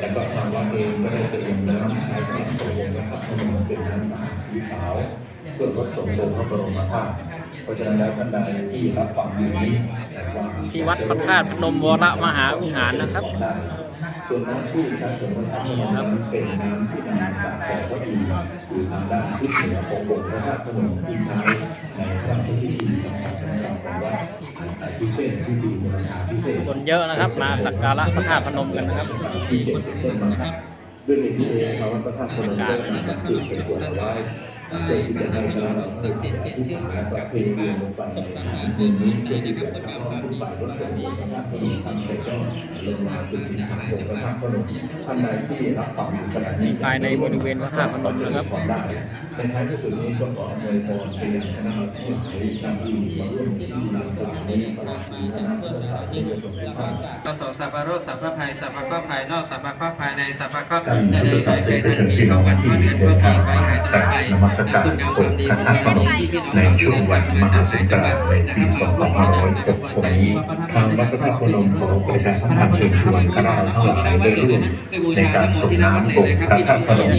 แล้วก็ทางวัดเองก็ได้เตรียมน้ำใช้สำหรับสงฆ์นะครับให้มันเป็นน้ำสะอาดสีขาวเพื่อรดสมบูรณ์พระบรมธาตุ เพราะฉะนั้นแล้วท่านใดที่รับฟังอยู่นี้นะครับที่วัดพระธาตุพนมวรมหาวิหารนะครับส่วนน้ำที่ใช้สงฆ์พระธาตุพนมนั้นเป็นน้ำที่นำจากบ่อพระอินทร์อยู่ทางด้านทิศเหนือขององค์พระธาตุพนมที่ใช้ในพระราชพิธีสำคัญสำคัญของวัดพิเศษพิธีบูรณาพิเศษคนเยอะนะครับมาสักการะพระธาตุพนมกันนะครับที่เจ็ดเป็นต้นมาครับด้วยเหตุนี้เองชาววัดพระธาตุพนมได้นำถือเป็นกฎเอาไว้ เพื่อที่จะให้ชาวเราศักดิ์สิทธิ์เจ็ดชื่อและประเพณีลงไปในสถานที่นี้เพื่อที่จะทำให้ผู้ฝ่ายรถเป็นพระธามตั้งแต่ต้นลงมาถึงทางองค์พระธาตุพนมท่านใดที่รับฟังอยู่ขณะนี้ภายในบริเวณพระธาตุพนมนะครับของได้ในท้ายที่สุดนี้ก็ขออวยพรไปยังคณะผู้หายท่านที่มาร่วมพิธีดังกล่าวนี้ตลอดปีคณะผู้สาธิตโดยตรงท่าสสสัพพะโรสัพพะภัยสัพพะข้อภายนอกสัพพะข้อภายในสัพพะข้อจะได้ไปเคยทันทีเข้าวันเข้าเดือนเข้าปีไปหายตลอดไปสการคุณงความดีพระธาตุพนมในช่วงวันมหาสงกรานต์ในปี2566นี้ทางวัดพระธาตุพนมขอประชาสัมพันธ์เชิญชวนคณะทั้งหลายได้ร่วมในการส่งน้ำลงค์พระธาตุพนม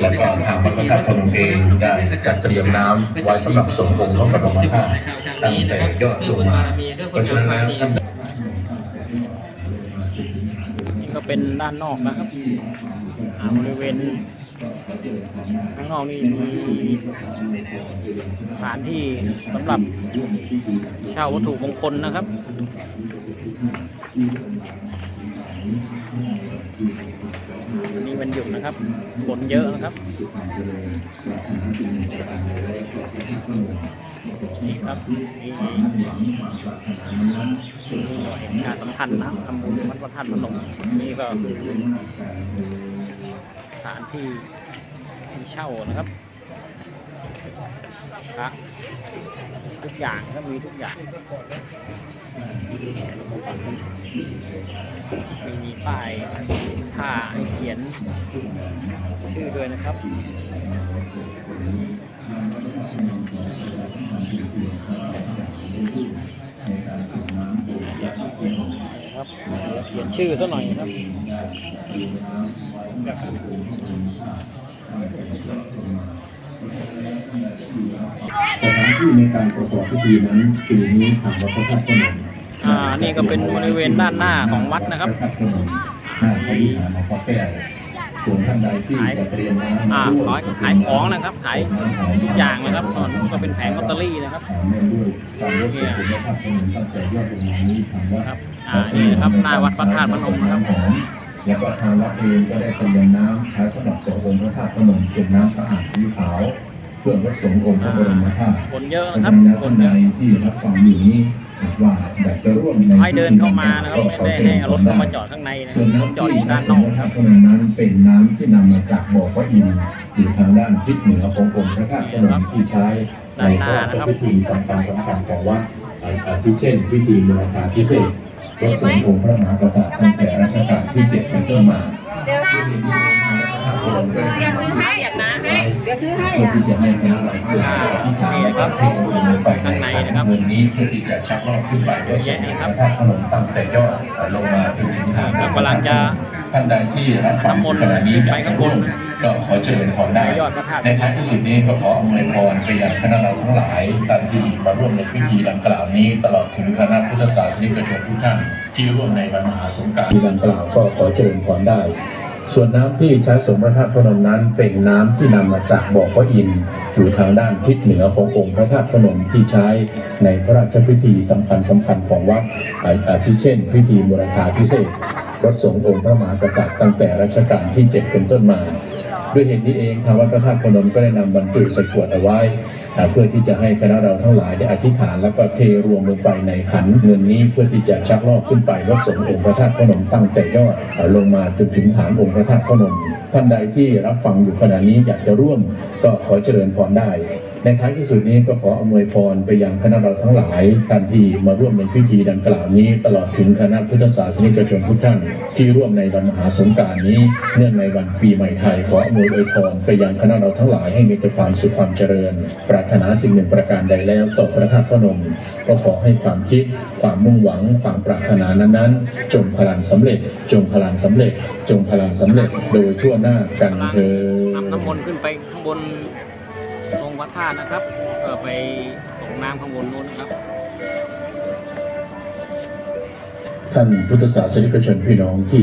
และก็ทางวัดพระธาตุพนมเองได้จัดเตรียมน้ำไว้สำหรับส่งองค์พระบรมธาตุตั้งแต่ยอดลงมาเพราะฉะนั้นท่านก็เป็นด้านนอกนะครับบริเวณ ข้างนอกนี่มีสถานที่สำหรับเช่าวัตถุมงคลนะครับนนี้วันหยุดนะครับคนเยอะนะครับนี่ครับนี่หน่วยงานสำคัญนะทำบุญวัดพระธาตุพนมนี่ก็สถานที่ ที่เช่านะครับพระทุกอย่างก็มีทุกอย่างมีมีป้ายผ้าเขียนชื่อด้วยนะครับครับเขียนชื่อซะหน่อยครับ สถานที่ในการประกอบพิธีนั้นปีนี้ทางวัดพระธาตุพนมอ่านี่ก็เป็นบริเวณด้านหน้าของวัดนะครับพระธาตุพนมหน้าพระวิหารหลวงพ่อแก้วส่วนท่านใดที่จะเตรียมน้ำอ่ามาร่วมขายขายของนะครับขายทุกอย่างนะครับตอนนี้ก็เป็นแผงลอตเตอรี่นะครับเนื่องด้วยการรถเป็นพระธาตุพนมตั้งแต่ยอดลงมานี้ทางวัดครับอ่านี่นะครับหน้าวัดพระธาตุพนมนะครับ แล้วก็ทางวัดเองก็ได้เตรียมน้ำใช้สำหรับสงฆ์องค์พระธาตุพนมเป็นน้ำสะอาดสีขาวเพื่อวัดสงฆ์องค์พระบรมธาตุคนเยอะเพราะนะคฉะรับนั้นแล้วคท่านนเยใดอะที่รับฟังอยู่นี้ว่าอยากจะร่วมในให้เดินเข้ามานะครับไม่ได้ให้เอารถเข้ามาจอดข้างในนะคส่รัวนบรถจอดอน้ำที่ยู่ด้าด้านนนนออกกพระพนมนั้นเป็นน้ำที่นำมาจากบ่อพระอินทร์อยู่ทางด้านทิศเหนือขององค์พระธาตุพนมที่ใช้ในพระราชพิธีสำคัญสำคัญของวัดอาทิเช่นพิธีมูลธาพิเศษ รถส่งองค์พระมหากษัตริย์ตั้งแต่รัชกาลที่เจ็ดเป็นต้นมาเดี๋ยวเดี๋ยวซื้อให้อย่านะเดี๋ยวซื้อให้อะที่จะให้คณะเราเพื่อที่จะให้พระเทวดาไปในเงินนี้เพื่อที่จะชักลอกขึ้นไปด้วยเสียงพระธาตุพนมตั้งแต่ยอดลงมาถึงทางกำลังจะ ท่านใดที่รับฟังขณะนี้อยากจะร่วมก็ขอเชิญขอได้ยอดพระธาตุในท้ายที่สุดนี้ก็ขออำนวยพรไปยังคณะเราทั้งหลายท่านที่มาร่วมในพิธีดังกล่าวนี้ ตลอดถึงคณะพุทธศาสนิกชนทุกท่านที่ร่วมในวันมหาสงกรานต์ดังกล่าวก็ขอเชิญพรได้ ส่วนน้ำที่ใช้สมพระธาตุพนมนั้นเป็นน้ำที่นำมาจากบ่อพระอินทร์อยู่ทางด้านทิศเหนือขององค์พระธาตุพนมที่ใช้ในพระราชพิธีสำคัญสำคัญของวัดอาทิเช่น พิธีมูรธาพิเศษก ระสงฆ์องค์พระมหากษัตริย์ตั้งแต่รัชกาลที่เจ็ดเป็นต้นมา ด้วยเหตุนี้เองทางวัดพระธาตุพนมก็ได้นำบรรจุใส่ขวดเอาไว้ เพื่อที่จะให้คณะเราทั้งหลายได้อธิษฐานแล้วก็เทรวมลงไปในขันเงินนี้เพื่อที่จะชักลอกขึ้นไปวัดสงองค์พระธาตุพนมตั้งแต่ยอดลงมาจนถึงฐานองค์พระธาตุพนมท่านใดที่รับฟังอยู่ขณะนี้อยากจะร่วมก็ขอเจริญพรได้ ในท้ายที่สุดนี้ก็ขออำนวยพรไปยังคณะเราทั้งหลายท่านที่มาร่วมในพิธีดังกล่าวนี้ ตลอดถึงคณะพุทธศาสนิกชนทุกท่านที่ร่วมในวันมหาสงกรารนี้เนื่องในวันปีใหม่ไทยขออำนวยอวยพรไปยังคณะเราทั้งหลายให้มีแต่ความสุขความเจริญปรารถนาสิ่งหนึ่งประการใดแล้วต่อพระธาตุพนม ก็ขอให้ความคิด ความมุ่งหวัง ความปรารถนานั้นๆ จงพลังสำเร็จ จงพลังสำเร็จ จงพลังสำเร็จโดยทั่วหน้ากันกำลังเธอนำน้ำมนต์ขึ้นไปข้างบนตรงวัดท่าตุนะครับเพื่อไปส่งน้ำข้างบนนู้นนะครับท่านพุทธศาสนิกชนพี่น้องที่